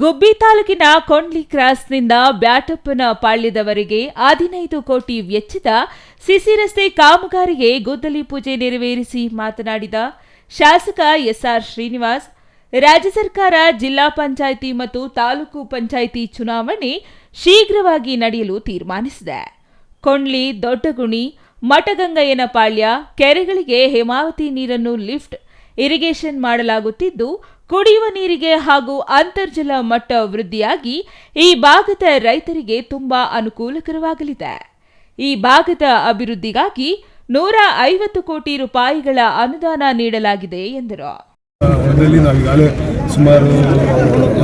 ಗುಬ್ಬಿ ತಾಲೂಕಿನ ಕೊಂಡ್ಲಿ ಕ್ರಾಸ್ನಿಂದ ಬ್ಯಾಟಪ್ಪನ ಪಾಳ್ಯದವರೆಗೆ ಹದಿನೈದು ಕೋಟಿ ವೆಚ್ಚದ ಸಿಸಿ ರಸ್ತೆ ಕಾಮಗಾರಿಗೆ ಗುದ್ದಲಿ ಪೂಜೆ ನೆರವೇರಿಸಿ ಮಾತನಾಡಿದ ಶಾಸಕ ಎಸ್ಆರ್ ಶ್ರೀನಿವಾಸ್, ರಾಜ್ಯ ಸರ್ಕಾರ, ಜಿಲ್ಲಾ ಪಂಚಾಯಿತಿ ಮತ್ತು ತಾಲೂಕು ಪಂಚಾಯಿತಿ ಚುನಾವಣೆ ಶೀಘ್ರವಾಗಿ ನಡೆಯಲು ತೀರ್ಮಾನಿಸಿದೆ. ಕೊಂಡ್ಲಿ, ದೊಡ್ಡಗುಣಿ, ಮಠಗಂಗಯ್ಯನ ಪಾಳ್ಯ, ಕೆರೆಗಳಿಗೆ ಹೇಮಾವತಿ ನೀರನ್ನು ಲಿಫ್ಟ್, ಇರಿಗೇಷನ್ ಮಾಡಲಾಗುತ್ತಿದ್ದು ಕುಡಿಯುವ ನೀರಿಗೆ ಹಾಗೂ ಅಂತರ್ಜಲ ಮಟ್ಟ ವೃದ್ಧಿಯಾಗಿ ಈ ಭಾಗದ ರೈತರಿಗೆ ತುಂಬಾ ಅನುಕೂಲಕರವಾಗಲಿದೆ. ಈ ಭಾಗದ ಅಭಿವೃದ್ಧಿಗಾಗಿ ನೂರ ಐವತ್ತು ಕೋಟಿ ರೂಪಾಯಿಗಳ ಅನುದಾನ ನೀಡಲಾಗಿದೆ ಎಂದರು. ನಾವು ಈಗಾಗಲೇ ಸುಮಾರು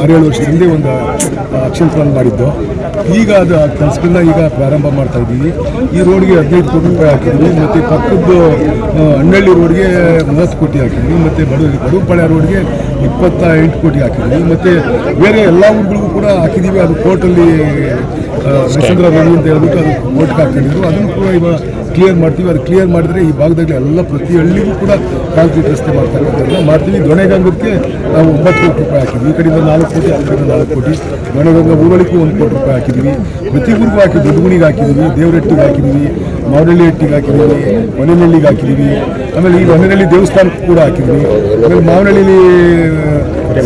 ಆರೇಳು ವರ್ಷದ ಹಿಂದೆ ಒಂದು ಆಕ್ಷನ್ ಪ್ಲಾನ್ ಮಾಡಿದ್ದು. ಈಗ ಅದು ಕೆಲಸಗಳನ್ನ ಈಗ ಪ್ರಾರಂಭ ಮಾಡ್ತಾ ಇದ್ದೀವಿ. ಈ ರೋಡ್ಗೆ ಹದಿನೈದು ಕೋಟಿ ರೂಪಾಯಿ ಹಾಕಿದ್ವಿ, ಮತ್ತು ಪಕ್ಕದ್ದು ಹಣ್ಣಳ್ಳಿ ರೋಡ್ಗೆ ಮೂವತ್ತು ಕೋಟಿ ಹಾಕಿದ್ವಿ, ಮತ್ತು ಬಡ ಬಡವಪಾಳ್ಯ ರೋಡ್ಗೆ ಇಪ್ಪತ್ತ ಎಂಟು ಕೋಟಿ ಹಾಕಿದ್ವಿ, ಮತ್ತು ಬೇರೆ ಎಲ್ಲ ಊರುಗಳಿಗೂ ಕೂಡ ಹಾಕಿದ್ದೀವಿ ಅದು ಕೋರ್ಟಲ್ಲಿ ನರಸೇಂದ್ರ ರವಿ ಅಂತ ಹೇಳ್ಬಿಟ್ಟು ಅದು ಕೋರ್ಟ್ಗೆ ಹಾಕಿದ್ರು ಅದನ್ನು ಕೂಡ ಇವಾಗ ಕ್ಲಿಯರ್ ಮಾಡ್ತೀವಿ, ಅದು ಕ್ಲಿಯರ್ ಮಾಡಿದ್ರೆ ಈ ಭಾಗದಲ್ಲಿ ಎಲ್ಲ ಪ್ರತಿ ಹಳ್ಳಿಗೂ ಕೂಡ ಕಾಂಕ್ರೀಟ್ ರಸ್ತೆ ಮಾಡ್ತಾರೆ. ಮಾಡ್ತೀವಿ. ದೊಣೆಗಂಗಕ್ಕೆ ನಾವು ಒಂಬತ್ತು ಕೋಟಿ ರೂಪಾಯಿ ಹಾಕಿದ್ವಿ. ಈ ಕಡೆಯಿಂದ ನಾಲ್ಕು ಕೋಟಿ, ಆ ಕಡೆಯಿಂದ ನಾಲ್ಕು ಕೋಟಿ. ದೊಣೆಗಂಗ ಊರಳಿಗೂ ಒಂದು ಕೋಟಿ ರೂಪಾಯಿ ಹಾಕಿದ್ವಿ. ಪ್ರತಿ ಊರಿಗೂ ಹಾಕಿದ್ವಿ ದೊಡ್ಡಗುಣಿಗೆ ಹಾಕಿದ್ವಿ, ದೇವರಟ್ಟಿಗೆ ಹಾಕಿದ್ವಿ ಮಾವನಹಳ್ಳಿ ಹಟ್ಟಿಗೆ ಹಾಕಿದ್ವಿ ಮನೆನಹಳ್ಳಿಗೆ ಹಾಕಿದ್ವಿ. ಆಮೇಲೆ ಈ ಮನೆಯಲ್ಲಿ ದೇವಸ್ಥಾನಕ್ಕೂ ಕೂಡ ಹಾಕಿದ್ವಿ. ಆಮೇಲೆ ಮಾವನಹಳ್ಳಿಲಿ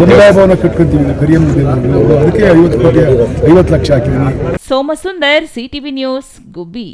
ಸಮುದಾಯ ಭವನ ಕಟ್ಕೊಂತೀವಿ ಕರಿಯಮ್ಮ ಅದಕ್ಕೆ ಐವತ್ತು ಕೋಟಿ, ಐವತ್ತು ಲಕ್ಷ ಹಾಕಿದ್ವಿ. Somasundar, CTV news, Gubbi.